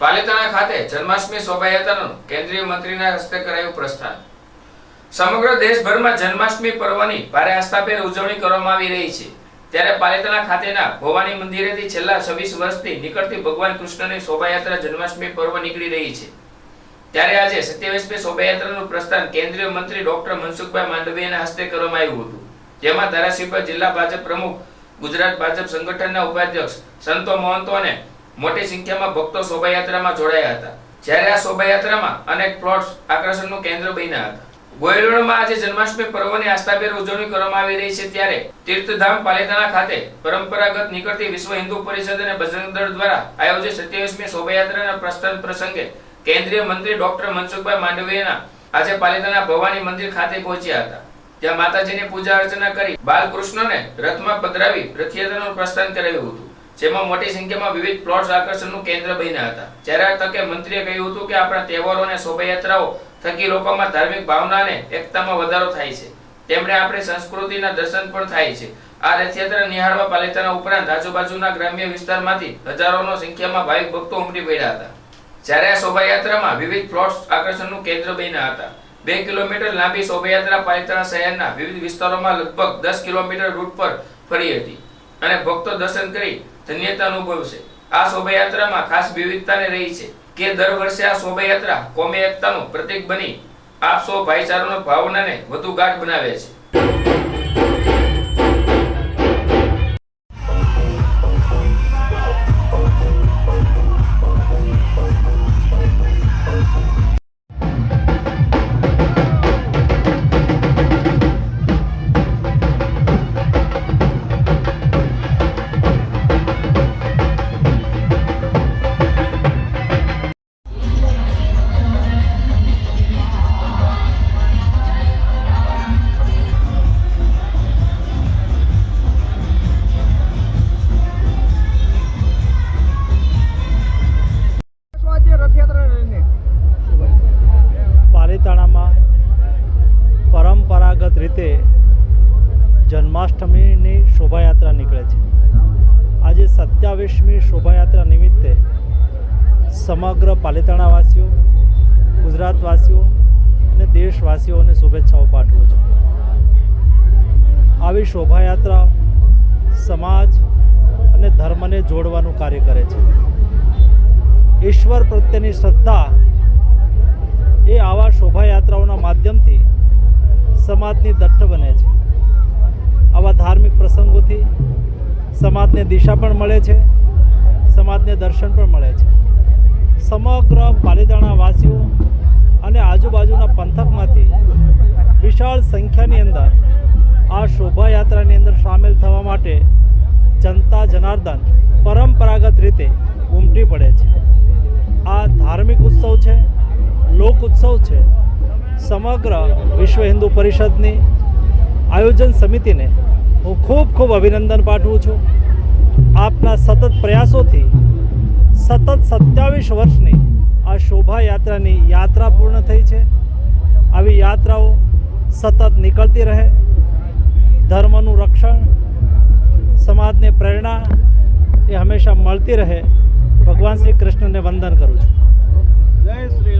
પાલિતાણા ખાતે જન્માષ્ટમી શોભાયાત્રાનું કેન્દ્રીય મંત્રીના હસ્તે કરાયું પ્રસ્થાન. સમગ્ર દેશભરમાં જન્માષ્ટમી પર્વની ભારે આસ્થાભેર ઉજવણી કરવામાં આવી રહી છે. ત્યારે પાલિતાણા ખાતેના ભવાની મંદિરેથી છેલ્લા છવ્વીસ વર્ષથી નીકળતી ભગવાન કૃષ્ણની શોભાયાત્રા જન્માષ્ટમી પર્વ નીકળી રહી છે. ત્યારે આજે સત્યાવીસમી શોભાયાત્રાનું પ્રસ્થાન કેન્દ્રીય મંત્રી ડોક્ટર મનસુખભાઈ માંડવીયાના હસ્તે કરવામાં આવ્યું હતું. જેમાં ધારાસભ્ય, જિલ્લા ભાજપ પ્રમુખ, ગુજરાત ભાજપ સંગઠનના ઉપાધ્યક્ષ સંતો મહંતો અને મોટી સંખ્યામાં ભક્તો શોભાયાત્રામાં જોડાયા હતા. જ્યારે આ શોભાયાત્રામાં અનેક પ્લોટ્સ આકર્ષણનું કેન્દ્ર બન્યા હતા. ગોયલોડમાં આજે જન્માષ્ટમી પર્વની આસ્થાભેર ઉજવણી કરવામાં આવી રહી છે ત્યારે તીર્થધામ પાલિતાણા ખાતે પરંપરાગત નીકળતી વિશ્વ હિન્દુ પરિષદ અને બજરંગ દળ દ્વારા આયોજિત સત્યાવીસમી શોભાયાત્રાના પ્રસ્થાન પ્રસંગે કેન્દ્રીય મંત્રી ડોક્ટર મનસુખભાઈ માંડવીયાના આજે પાલિતાણા ભવાની મંદિર ખાતે પહોંચ્યા હતા. ત્યાં માતાજીની પૂજા અર્ચના કરી બાલકૃષ્ણને રથમાં પધરાવી રથયાત્રાનું પ્રસ્થાન કરાવ્યું હતું. જેમાં મોટી સંખ્યામાં વિવિધ પ્લોટ્સ આકર્ષણનું કેન્દ્ર બન્યા હતા. જ્યારે આ તકે મંત્રીએ કહ્યું હતું કે આપણા તહેવારો અને શોભાયાત્રાઓ થકી લોકોમાં ધાર્મિક ભાવનાને એકતામાં વધારો થાય છે. તેમણે આપણી સંસ્કૃતિના દર્શન પણ થાય છે. આ રથયાત્રા નિહાળવા પાલિતાના ઉપરાંત આજુબાજુના ગ્રામ્ય વિસ્તારમાંથી હજારોનો સંખ્યામાં ભાવિક ભક્તો ઉમટી પડ્યા હતા. જ્યારે આ શોભાયાત્રામાં વિવિધ પ્લોટ્સ આકર્ષણનું કેન્દ્ર બન્યા હતા. બે કિલોમીટર લાંબી શોભાયાત્રા પાલિતાણા શહેરના વિવિધ વિસ્તારોમાં લગભગ દસ કિલોમીટર રૂટ પર ફરી હતી. અને ભક્તો દર્શન કરી ધન્યતા અનુભવશે આ શોભાયાત્રામાં ખાસ વિવિધતાને રહી છે કે દર વર્ષે આ શોભાયાત્રા કોમી એકતાનું પ્રતીક બની. આપસો ભાઈચારાનો ભાવનાને વધુ ગાઢ બનાવે છે. પરંપરાગત જન્માષ્ટમીની શોભાયાત્રા નીકળે છે. આજે સત્યાવીસમી શોભાયાત્રા નિમિત્તે સમગ્ર પાલિતાણાવાસીઓ, ગુજરાતવાસીઓ અને દેશવાસીઓને શુભેચ્છાઓ પાઠવું છું. આવી શોભાયાત્રા સમાજ અને ધર્મને જોડવાનું કાર્ય કરે છે. ઈશ્વર પ્રત્યેની શ્રદ્ધા એ આવા શોભાયાત્રાઓના માધ્યમથી સમાજની દટ્ટ બને છે. આવા ધાર્મિક પ્રસંગોથી સમાજને દિશા પણ મળે છે, સમાજને દર્શન પણ મળે છે. સમગ્ર પાલીતાણા વાસીઓ અને આજુબાજુના પંથકમાંથી વિશાળ સંખ્યાની અંદર આ શોભાયાત્રાની અંદર સામેલ થવા માટે જનતા જનાર્દન પરંપરાગત રીતે ઉમટી પડે છે. આ ધાર્મિક ઉત્સવ છે, લોક ઉત્સવ છે સમગ્ર વિશ્વ હિન્દુ પરિષદની આયોજન સમિતિને હું ખૂબ ખૂબ અભિનંદન પાઠવું છું. આપના સતત પ્રયાસોથી સતત સત્યાવીસ વર્ષની આ શોભાયાત્રાની યાત્રા પૂર્ણ થઈ છે. આવી યાત્રાઓ સતત નીકળતી રહે. ધર્મનું રક્ષણ, સમાજને પ્રેરણા એ હંમેશા મળતી રહે. ભગવાન શ્રી કૃષ્ણને વંદન કરું છું. જય શ્રી